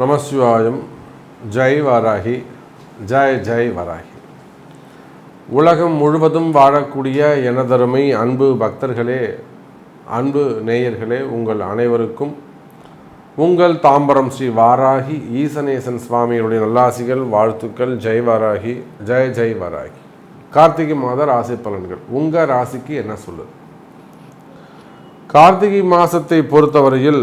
நமசிவாயம் ஜெய் வாராகி ஜெய் ஜெய் வராகி. உலகம் முழுவதும் வாழக்கூடிய எனதருமை அன்பு பக்தர்களே அன்பு நேயர்களே உங்கள் அனைவருக்கும் உங்கள் தாம்பரம் ஸ்ரீ வாராகி ஈசனேசன் சுவாமியுடைய நல்லாசிகள் வாழ்த்துக்கள் ஜெய் வாராகி ஜெய் ஜெய் வாராகி. கார்த்திகை மாத ராசி பலன்கள். உங்கள் ராசிக்கு என்ன சொல்லுது? கார்த்திகை மாதத்தை பொறுத்தவரையில்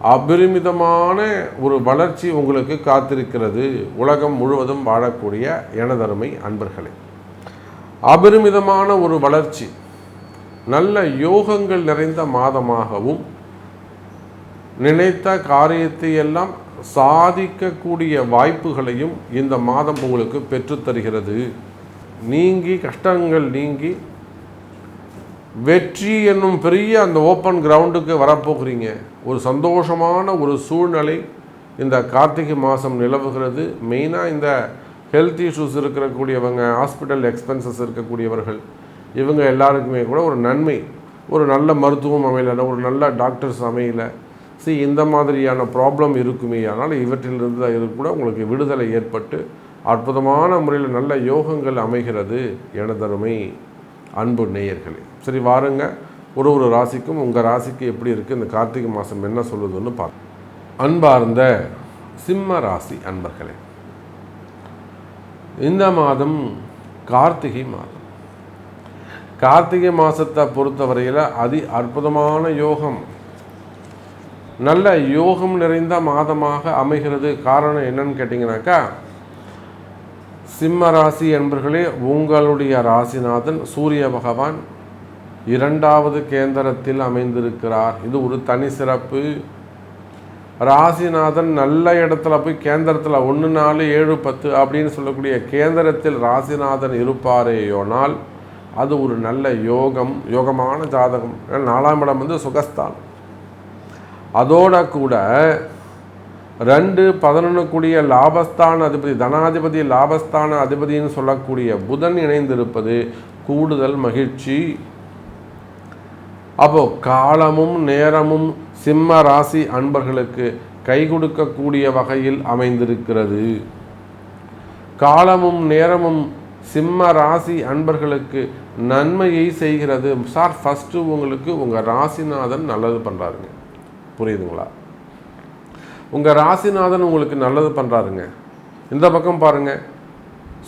அபரிமிதமான ஒரு வளர்ச்சி உங்களுக்கு காத்திருக்கிறது. உலகம் முழுவதும் வாழக்கூடிய எனதருமை அன்பர்களே அபரிமிதமான ஒரு வளர்ச்சி நல்ல யோகங்கள் நிறைந்த மாதமாகவும் நினைத்த காரியத்தை எல்லாம் சாதிக்கக்கூடிய வாய்ப்புகளையும் இந்த மாதம் உங்களுக்கு பெற்றுத்தருகிறது. நீங்கி கஷ்டங்கள் நீங்கி வெற்றி என்னும் பெரிய அந்த ஓப்பன் கிரவுண்டுக்கு வரப்போகிறீங்க. ஒரு சந்தோஷமான ஒரு சூழ்நிலை இந்த கார்த்திகை மாதம் நிலவுகிறது. மெயினாக இந்த ஹெல்த் இஷ்யூஸ் இருக்கக்கூடியவங்க ஹாஸ்பிட்டல் எக்ஸ்பென்சஸ் இருக்கக்கூடியவர்கள் இவங்க எல்லாருக்குமே கூட ஒரு நன்மை. ஒரு நல்ல மருத்துவம் அமையலை ஒரு நல்ல டாக்டர்ஸ் அமையலை. சி இந்த மாதிரியான ப்ராப்ளம் இருக்குமே. ஆனால் இவற்றிலிருந்து இது கூட உங்களுக்கு விடுதலை ஏற்பட்டு அற்புதமான முறையில் நல்ல யோகங்கள் அமைகிறது. எனதருமை. அன்பு நேயர்களே. சரி வாருங்க. ஒரு ஒரு ராசிக்கும் உங்கள் ராசிக்கு எப்படி இருக்குது இந்த கார்த்திகை மாதம் என்ன சொல்லுதுன்னு பார்க்க அன்பார்ந்த சிம்ம ராசி அன்பர்களே இந்த மாதம் கார்த்திகை மாதம். கார்த்திகை மாதத்தை பொறுத்தவரையில் அதி அற்புதமான யோகம். நல்ல யோகம் நிறைந்த மாதமாக அமைகிறது. காரணம் என்னன்னு கேட்டிங்கனாக்கா சிம்ம ராசி என்பர்களே உங்களுடைய ராசிநாதன் சூரிய பகவான் இரண்டாவது கேந்திரத்தில் அமைந்திருக்கிறார். இது ஒரு தனி சிறப்பு. ராசிநாதன் நல்ல இடத்துல போய் கேந்திரத்தில் ஒன்று நாலு ஏழு பத்து அப்படின்னு சொல்லக்கூடிய கேந்திரத்தில் ராசிநாதன் இருப்பாரேயோனால் அது ஒரு நல்ல யோகம் யோகமான ஜாதகம். நாலாம் இடம் வந்து சுகஸ்தான் அதோட கூட ரெண்டு பதினொன்று கூடிய லாபஸ்தான அதிபதி தனாதிபதி லாபஸ்தான அதிபதினு சொல்லக்கூடிய புதன் இணைந்திருப்பது கூடுதல் மகிழ்ச்சி. அப்போ காலமும் நேரமும் சிம்ம ராசி அன்பர்களுக்கு கை கொடுக்கக்கூடிய வகையில் அமைந்திருக்கிறது. காலமும் நேரமும் சிம்ம ராசி அன்பர்களுக்கு நன்மையை செய்கிறது. சார் ஃபஸ்ட்டு உங்களுக்கு உங்கள் ராசிநாதன் நல்லது பண்ணுறாருங்க புரியுதுங்களா? உங்கள் ராசிநாதன் உங்களுக்கு நல்லது பண்ணுறாருங்க இந்த பக்கம் பாருங்கள்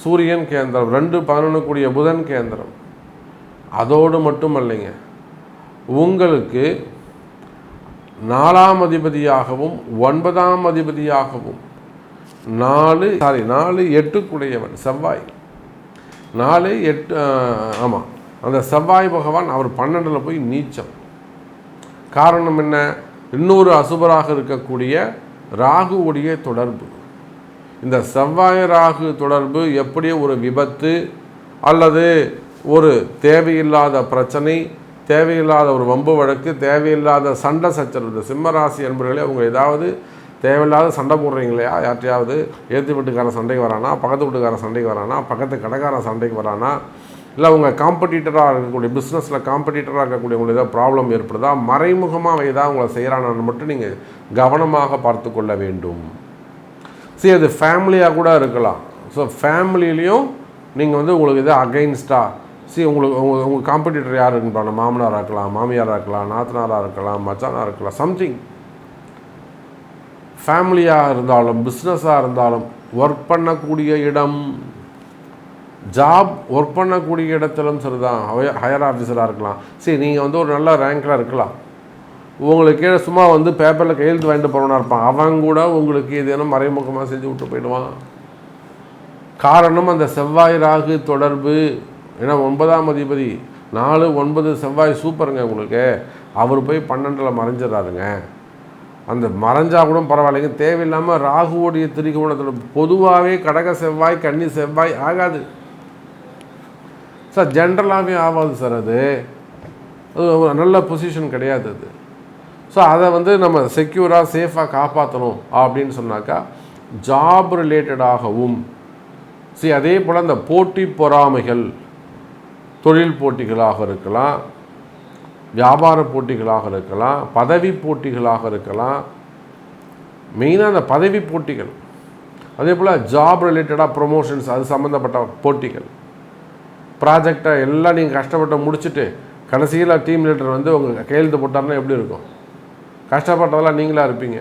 சூரியன் கேந்திரம் ரெண்டு பதினொன்று கூடிய புதன் கேந்திரம். அதோடு மட்டும் இல்லைங்க உங்களுக்கு நாலாம் அதிபதியாகவும் ஒன்பதாம் அதிபதியாகவும் நாலு சாரி நாலு எட்டுக்குடையவன் செவ்வாய். நாலு எட்டு ஆமாம் அந்த செவ்வாய் பகவான் அவர் பன்னெண்டில் போய் நீச்சம். காரணம் என்ன? இன்னொரு அசுபராக இருக்கக்கூடிய ராகுவுடைய தொடர்பு. இந்த செவ்வாய் ராகு தொடர்பு எப்படி ஒரு விபத்து அல்லது ஒரு தேவையில்லாத பிரச்சனை தேவையில்லாத ஒரு வம்பு வழக்கு தேவையில்லாத சண்டை சச்சரவு இந்த சிம்மராசி என்பவர்களே அவங்க ஏதாவது தேவையில்லாத சண்டை போடுறீங்களா யார்ட்டையாவது ஏற்று வீட்டுக்காரன் சண்டைக்கு வரானா பக்கத்து வீட்டுக்காரன் சண்டைக்கு வரானா பக்கத்து கடைக்காரன் சண்டைக்கு வரானா இல்லை உங்கள் காம்படிட்டராக இருக்கக்கூடிய பிஸ்னஸில் காம்படிட்டராக இருக்கக்கூடிய உங்களுக்கு ஏதாவது ப்ராப்ளம் ஏற்படுதா? மறைமுகமாக ஏதாவது உங்களை செய்கிறானான்னு மட்டும் நீங்கள் கவனமாக பார்த்து கொள்ள வேண்டும். சரி அது ஃபேமிலியாக கூட இருக்கலாம். ஸோ ஃபேமிலியிலையும் நீங்கள் வந்து உங்களுக்கு எதாவது அகைன்ஸ்டாக சரி உங்களுக்கு உங்கள் உங்கள் காம்படிட்டர் யார் இருக்குன்னு மாமனாராக இருக்கலாம் மாமியாராக இருக்கலாம் நாத்தனாராக இருக்கலாம் மச்சானாக இருக்கலாம் சம்திங் ஃபேமிலியாக இருந்தாலும் பிஸ்னஸாக இருந்தாலும் ஒர்க் பண்ணக்கூடிய இடம் ஜாப் ஒர்க் பண்ணக்கூடிய இடத்திலும் சரிதான். ஹையர் ஆஃபீஸராக இருக்கலாம். சரி நீங்கள் வந்து ஒரு நல்ல ரேங்கில் இருக்கலாம். உங்களுக்கு கீழே சும்மா வந்து பேப்பரில் கையெழுத்து வாங்கிட்டு போகிறவனா இருப்பான். அவன் கூட உங்களுக்கு ஏதேனும் மறைமுகமாக செஞ்சு விட்டு போயிடுவான். காரணம் அந்த செவ்வாய் ராகு தொடர்பு. ஏன்னா ஒன்பதாம் அதிபதி. நாலு ஒன்பது செவ்வாய் சூப்பருங்க உங்களுக்கு. அவர் போய் பன்னெண்டில் மறைஞ்சிடறாருங்க அந்த மறைஞ்சா கூட பரவாயில்லைங்க. தேவையில்லாமல் ராகுவோடைய திரிகோணத்தில் பொதுவாகவே கடக செவ்வாய் கன்னி செவ்வாய் ஆகாது. சார் ஜென்ரலாகவே ஆகாது சார் அது. அது ஒரு நல்ல பொசிஷன் கிடையாது அது. ஸோ அதை வந்து நம்ம செக்யூராக சேஃபாக காப்பாற்றணும் அப்படின்னு சொன்னாக்கா ஜாப் ரிலேட்டடாகவும் சரி அதே போல் அந்த போட்டி பொறாமைகள் தொழில் போட்டிகளாக இருக்கலாம் வியாபார போட்டிகளாக இருக்கலாம் பதவி போட்டிகளாக இருக்கலாம் மெயினாக அந்த பதவி போட்டிகள். அதே போல் ஜாப் ரிலேட்டடாக ப்ரொமோஷன்ஸ் அது சம்மந்தப்பட்ட போட்டிகள். ப்ராஜெக்டை எல்லாம் நீங்கள் கஷ்டப்பட்டு முடிச்சுட்டு கடைசியில் டீம் லீடர் வந்து உங்கள் கையெழுத்து போட்டார்னா எப்படி இருக்கும்? கஷ்டப்பட்டதெல்லாம் நீங்களாக இருப்பீங்க.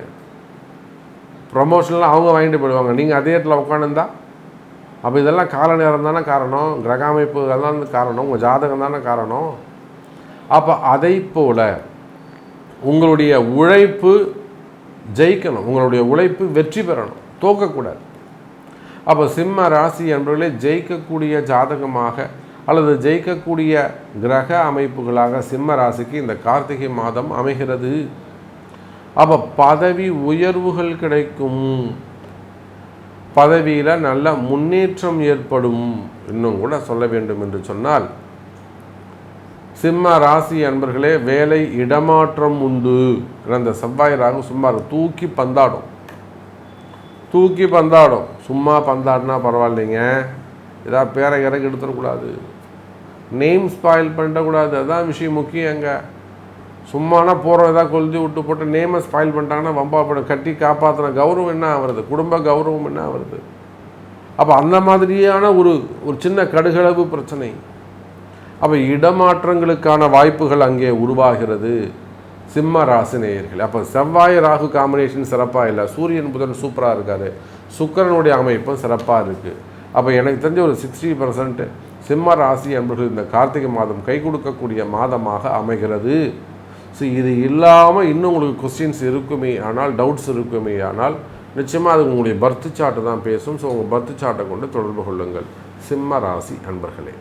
ப்ரொமோஷன்லாம் அவங்க வாங்கிட்டு போயிடுவாங்க. நீங்கள் அதே இடத்துல உட்காந்துருந்தா அப்போ இதெல்லாம் கால நேரம் தானே காரணம். கிரக அமைப்புகள் தான் காரணம். உங்கள் ஜாதகம் தானே காரணம். அப்போ அதை போல் உங்களுடைய உழைப்பு ஜெயிக்கணும். உங்களுடைய உழைப்பு வெற்றி பெறணும். தோக்கக்கூடாது. அப்போ சிம்ம ராசி என்பவர்களே ஜெயிக்கக்கூடிய ஜாதகமாக அல்லது ஜெயிக்கக்கூடிய கிரக அமைப்புகளாக சிம்ம ராசிக்கு இந்த கார்த்திகை மாதம் அமைகிறது. அப்போ பதவி உயர்வுகள் கிடைக்கும். பதவியில் நல்ல முன்னேற்றம் ஏற்படும் இன்னும் கூட சொல்ல வேண்டும் என்று சொன்னால் சிம்ம ராசி அன்பர்களே வேலை இடமாற்றம் உண்டு. அந்த செவ்வாய் ராகு சும்மா தூக்கி பந்தாடும். தூக்கி பந்தாடும். சும்மா பந்தாடினா பரவாயில்லைங்க. ஏதாவது பேரை இறக்கி எடுத்துடக்கூடாது. நேம் ஸ்பாயில் பண்ணிடக்கூடாது அதுதான் விஷயம் முக்கியம் அங்கே. சும்மானா போகிறதா ஏதாவது கொளுத்தி விட்டு போட்டு நேமை ஸ்பாயில் பண்ணிட்டாங்கன்னா வம்பா படம் கட்டி காப்பாற்றின கௌரவம் என்ன ஆகுறது குடும்ப கௌரவம் என்ன ஆகுறது அப்போ அந்த மாதிரியான ஒரு ஒரு சின்ன கடுகளவு பிரச்சனை. அப்போ இடமாற்றங்களுக்கான வாய்ப்புகள் அங்கே உருவாகிறது. சிம்ம ராசி நேயர்கள் அப்போ செவ்வாய் ராகு காம்பினேஷன் சிறப்பாக இல்லை. சூரியன் புதன் சூப்பராக இருக்கார். சுக்கரனுடைய அமைப்பும் சிறப்பாக இருக்குது அப்போ எனக்கு தெரிஞ்ச ஒரு சிக்ஸ்டி பர்சன்ட்டு சிம்ம ராசி அன்பர்கள் இந்த கார்த்திகை மாதம் கை கொடுக்கக்கூடிய மாதமாக அமைகிறது. ஸோ இது இல்லாமல் இன்னும் உங்களுக்கு கொஸ்டின்ஸ் இருக்குமே ஆனால் டவுட்ஸ் இருக்குமே ஆனால் நிச்சயமாக அது உங்களுடைய பர்த் சார்ட்டு தான் பேசும். ஸோ உங்கள் பர்த் சார்ட்டை கொண்டு தொடர்பு கொள்ளுங்கள். சிம்ம ராசி அன்பர்களே.